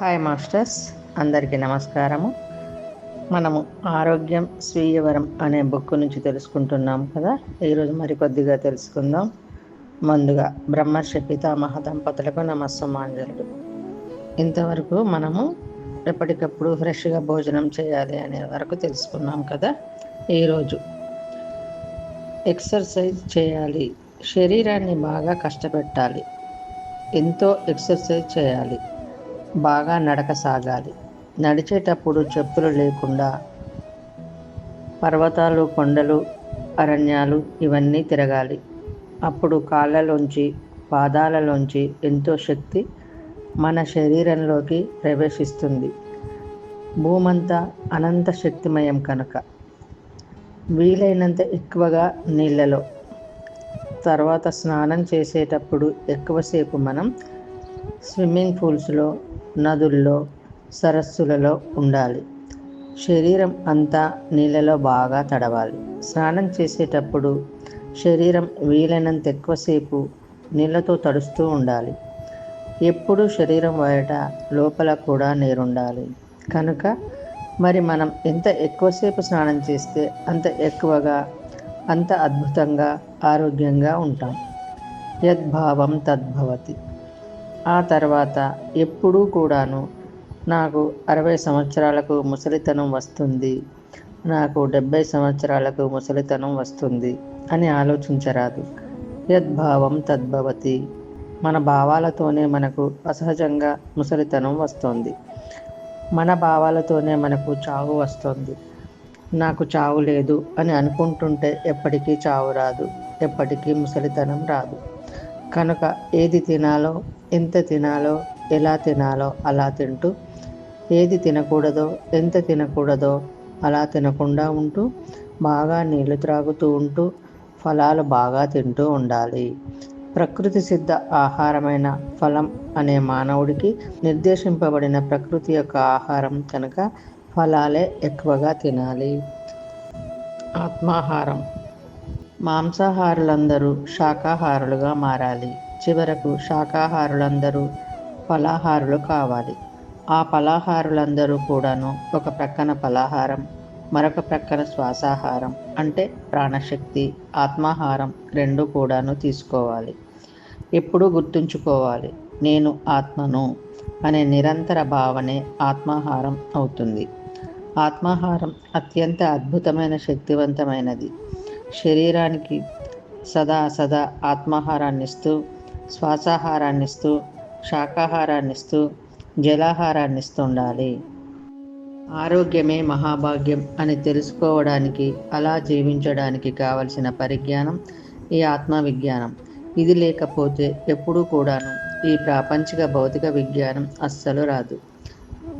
Hi masters అందరికీ నమస్కారము. మనము ఆరోగ్యం స్వీయవరం అనే బుక్ నుంచి తెలుసుకుంటున్నాం కదా. ఈరోజు మరి కొద్దిగా తెలుసుకుందాం. ముందుగా బ్రహ్మర్షి పితామహ దంపతులకు నమస్సమాంజలుడు. ఇంతవరకు మనము ఎప్పటికప్పుడు ఫ్రెష్గా భోజనం చేయాలి అనే వరకు తెలుసుకున్నాం కదా. ఈరోజు ఎక్సర్సైజ్ చేయాలి. శరీరాన్ని బాగా కష్టపెట్టాలి. ఎంతో ఎక్సర్సైజ్ చేయాలి. బాగా నడక సాగాలి. నడిచేటప్పుడు చెప్పులు లేకుండా పర్వతాలు కొండలు అరణ్యాలు ఇవన్నీ తిరగాలి. అప్పుడు కాళ్ళలోంచి పాదాలలోంచి ఎంతో శక్తి మన శరీరంలోకి ప్రవేశిస్తుంది. భూమంతా అనంత శక్తిమయం కనుక. వీలైనంత ఎక్కువగా నీళ్ళలో. తర్వాత స్నానం చేసేటప్పుడు ఎక్కువసేపు మనం స్విమ్మింగ్ పూల్స్లో నదుల్లో సరస్సులలో ఉండాలి. శరీరం అంతా నీళ్ళలో బాగా తడవాలి. స్నానం చేసేటప్పుడు శరీరం వీలైనంత ఎక్కువసేపు నీళ్ళతో తడుస్తూ ఉండాలి. ఎప్పుడు శరీరం బయట లోపల కూడా నీరుండాలి. కనుక మరి మనం ఎంత ఎక్కువసేపు స్నానం చేస్తే అంత ఎక్కువగా అంత అద్భుతంగా ఆరోగ్యంగా ఉంటాం. యద్భావం తద్భవతి. ఆ తర్వాత ఎప్పుడూ కూడాను నాకు అరవై సంవత్సరాలకు ముసలితనం వస్తుంది. నాకు డెబ్బై సంవత్సరాలకు ముసలితనం వస్తుంది అని ఆలోచించరాదు. యద్భావం తద్భవతి. మన భావాలతోనే మనకు అసహజంగా ముసలితనం వస్తుంది. మన భావాలతోనే మనకు చావు వస్తుంది. నాకు చావు లేదు అని అనుకుంటుంటే ఎప్పటికీ చావు రాదు. ఎప్పటికీ ముసలితనం రాదు. కనుక ఏది తినాలో ఎంత తినాలో ఎలా తినాలో అలా తింటూ ఏది తినకూడదో ఎంత తినకూడదో అలా తినకుండా ఉంటూ బాగా నీళ్ళు త్రాగుతూ ఉంటూ ఫలాలు బాగా తింటూ ఉండాలి. ప్రకృతి సిద్ధ ఆహారమైన ఫలం అనే మానవుడికి నిర్దేశింపబడిన ప్రకృతి యొక్క ఆహారం కనుక ఫలాలే ఎక్కువగా తినాలి. ఆత్మాహారం. మాంసాహారులందరూ శాకాహారులుగా మారాలి. చివరకు శాకాహారులందరూ ఫలాహారులు కావాలి. ఆ ఫలాహారులందరూ కూడాను ఒక ప్రక్కన ఫలాహారం మరొక ప్రక్కన శ్వాసాహారం అంటే ప్రాణశక్తి ఆత్మాహారం రెండు కూడాను తీసుకోవాలి. ఎప్పుడూ గుర్తుంచుకోవాలి నేను ఆత్మను అనే నిరంతర భావనే ఆత్మాహారం అవుతుంది. ఆత్మాహారం అత్యంత అద్భుతమైన శక్తివంతమైనది. శరీరానికి సదా సదా ఆత్మాహారాన్ని ఇస్తూ శ్వాసాహారాన్ని ఇస్తూ శాకాహారాన్ని ఇస్తూ జలాహారాన్ని ఇస్తుండాలి ఆరోగ్యమే మహాభాగ్యం అని తెలుసుకోవడానికి అలా జీవించడానికి కావలసిన పరిజ్ఞానం ఈ ఆత్మవిజ్ఞానం. ఇది లేకపోతే ఎప్పుడూ కూడాను ఈ ప్రాపంచిక భౌతిక విజ్ఞానం అస్సలు రాదు.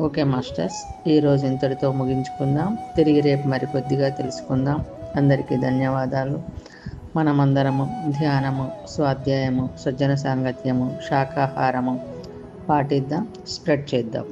ఓకే మాస్టర్స్ ఈరోజు ఇంతటితో ముగించుకుందాం. తిరిగి రేపు మరికొద్దిగా తెలుసుకుందాం. అందరికీ ధన్యవాదాలు. మనమందరము ధ్యానము స్వాధ్యాయము సజ్జన సాంగత్యము శాకాహారము పాటిద్దాం స్ప్రెడ్ చేద్దాం.